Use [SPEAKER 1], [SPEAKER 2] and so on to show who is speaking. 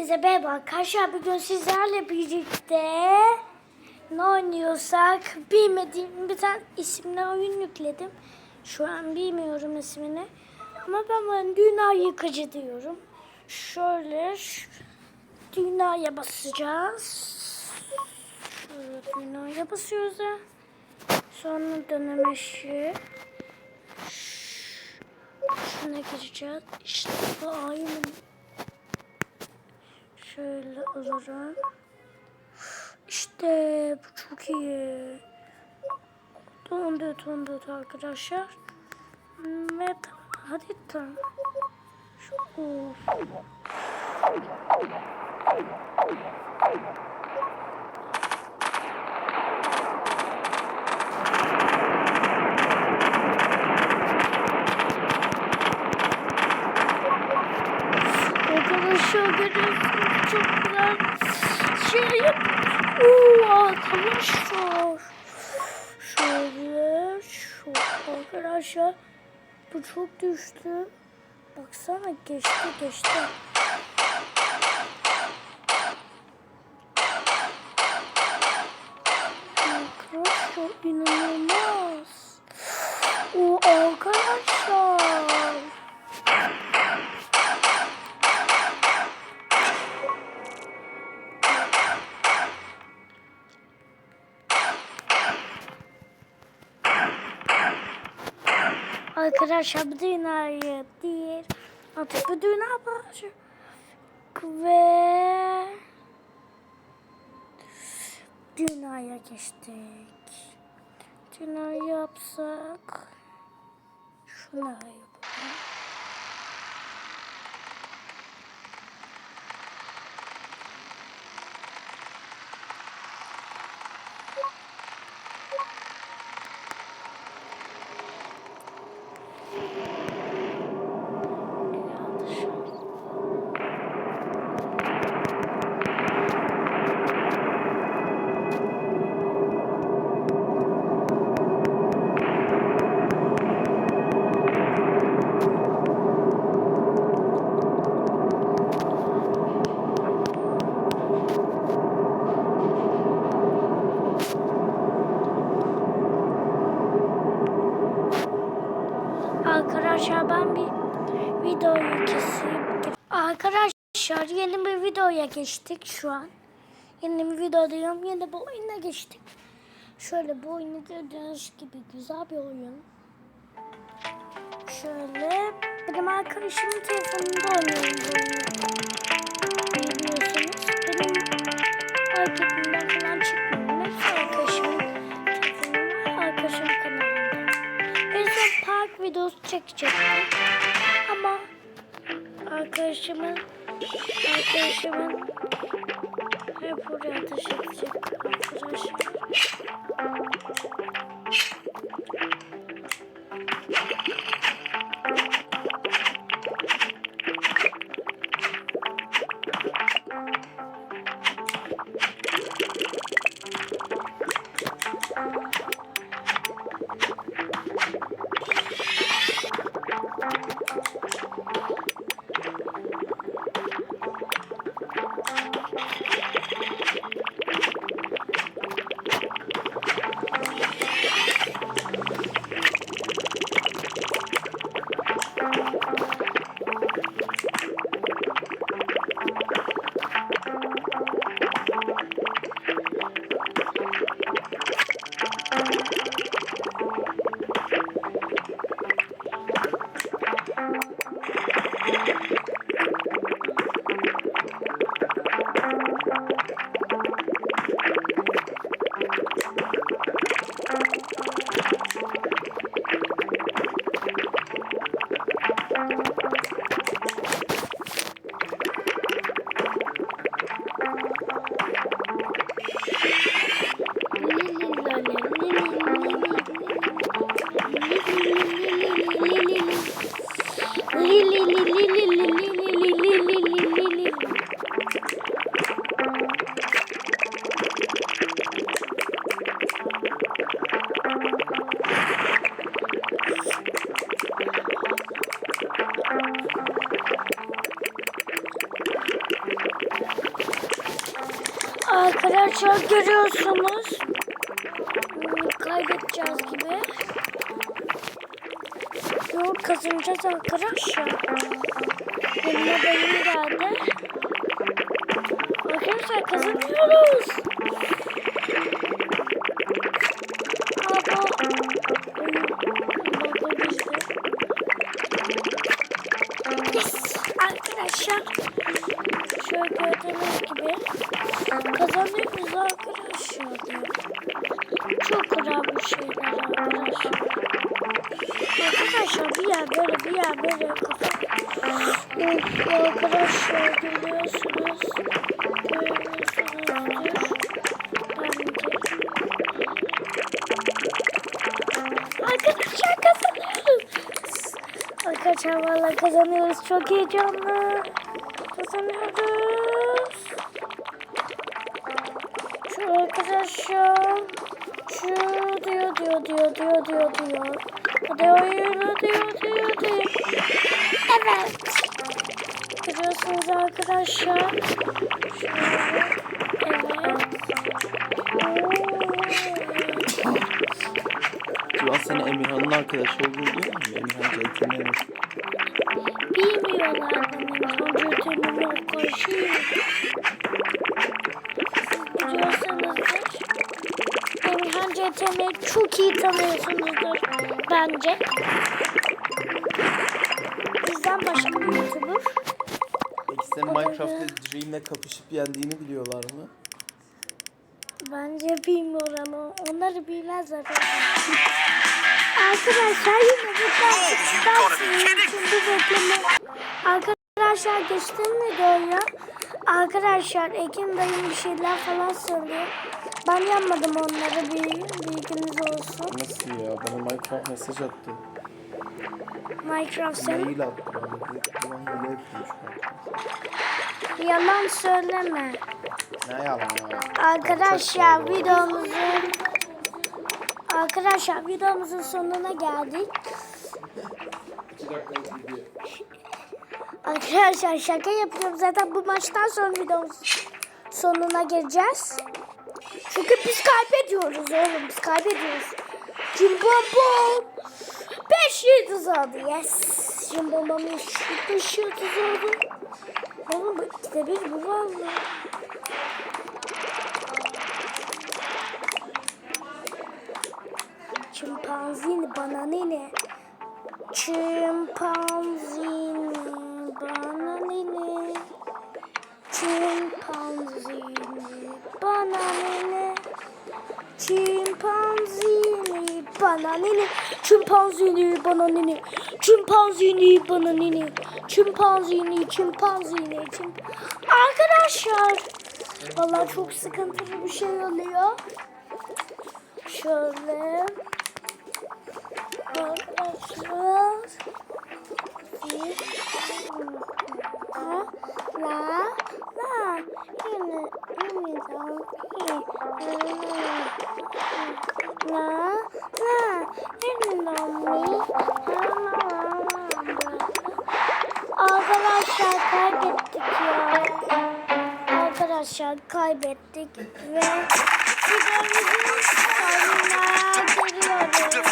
[SPEAKER 1] Hepinize merhaba arkadaşlar. Bugün sizlerle birlikte ne oynuyorsak bilmediğim bir tane isimli oyun yükledim. Şu an bilmiyorum ismini. Ama ben buna dünya yıkıcı diyorum. Şöyle dünyaya basacağız. Şöyle dünyaya basıyoruz da. Sonra dönem eşiği. Şuna gireceğiz. İşte bu aynı. Şöyle alırım. İşte bu çok iyi. Dondu dondu arkadaşlar. Ve hadi tamam. Şu, of. Arkadaşlar görüyorsunuz yap. Oo arkadaşlar. Şöyle şu arkadaşlar. Bu çok düştü. Baksana geçti geçti. Arkadaşlar inanılmaz. O arkadaşlar. Bu dünyayı değil. Artık dünya var. Ve dünyaya geçtik. Dünyayı yapsak şunu yapalım. Arkadaşlar ben bir videoyu keseyim. Arkadaşlar yeni bir videoya geçtik şu an. Yeni bir video diyorum. Yeni bir oyuna geçtik. Şöyle bu oyunu gördüğünüz gibi güzel bir oyun. Şöyle benim arkadaşımın telefonunda oynuyorum bu oyunu. Biliyorsunuz benim iPad'imden falan çıkmıyor. Hepsi arkadaşımın telefonunda, arkadaşımın kanalında. En son park videosu çekecektim. Ama arkadaşımın arkadaşımın hep buraya arkadaşlar. Arkadaşlar görüyorsunuz. Kaybedeceğiz gibi. Yok kazanacağız arkadaşlar. Yanıma dayım geldi. Arkadaşlar kazanıyoruz. Yer böyle bir yer böyle kafa. Of arkadaşlar görüyorsunuz. Arkadaşlar kazanıyoruz. Arkadaşlar valla kazanıyoruz. Çok heyecanlı. Kazanıyoruz. Şu arkadaşlar. Şu diyor diyor diyor diyor diyor diyor. Hadi oyunu diyor. Arkadaşlar. Şöyle. Evet.
[SPEAKER 2] An seni Emirhan'ın arkadaşı olduğu diyor mu? Emirhan CTN.
[SPEAKER 1] Bilmiyorlar benim. Siz biliyorsanızdır. Emirhan CTM'yi çok iyi tanıyorsunuzdur bence.
[SPEAKER 2] Senin Minecraft'ta Dream'le kapışıp yendiğini biliyorlar mı?
[SPEAKER 1] Bence bilmiyor ama onları bilmezler. Arkadaşlar yine bekleme. Arkadaşlar geçtim mi doğuya? Arkadaşlar Ekin dayım bir şeyler falan söylüyor. Ben yanmadım onları bir bilginiz olsun.
[SPEAKER 2] Nasıl ya? Bana Minecraft mesaj attı.
[SPEAKER 1] Minecraft sen
[SPEAKER 2] Mail attı böyle
[SPEAKER 1] yalan söyleme.
[SPEAKER 2] Ne yalan ya.
[SPEAKER 1] Arkadaşlar videomuzun Arkadaşlar videomuzun sonuna geldik. Arkadaşlar şaka yapıyorum zaten bu maçtan sonra videomuzun sonuna geleceğiz. Çünkü biz kaybediyoruz oğlum biz kaybediyoruz. Cimbombo 5 yıldız oldu yes. Cimbombo'nun 5 yıldız oldu. Oğlum bu ikide bir bu vallahi. Çimpanzini bana nene. Çimpanzini bana nene. Çimpanzini bana nene. Çimpanzini bana nene. Çimpanzini bana nene. Çimpanzini bana nene. Çimpanzini çimpanzini çimp Arkadaşlar. Vallahi çok sıkıntılı bir şey oluyor. Şöyle. Arkadaşlar. Arkadaşlar kaybettik ve videomuzun sonuna geliyoruz.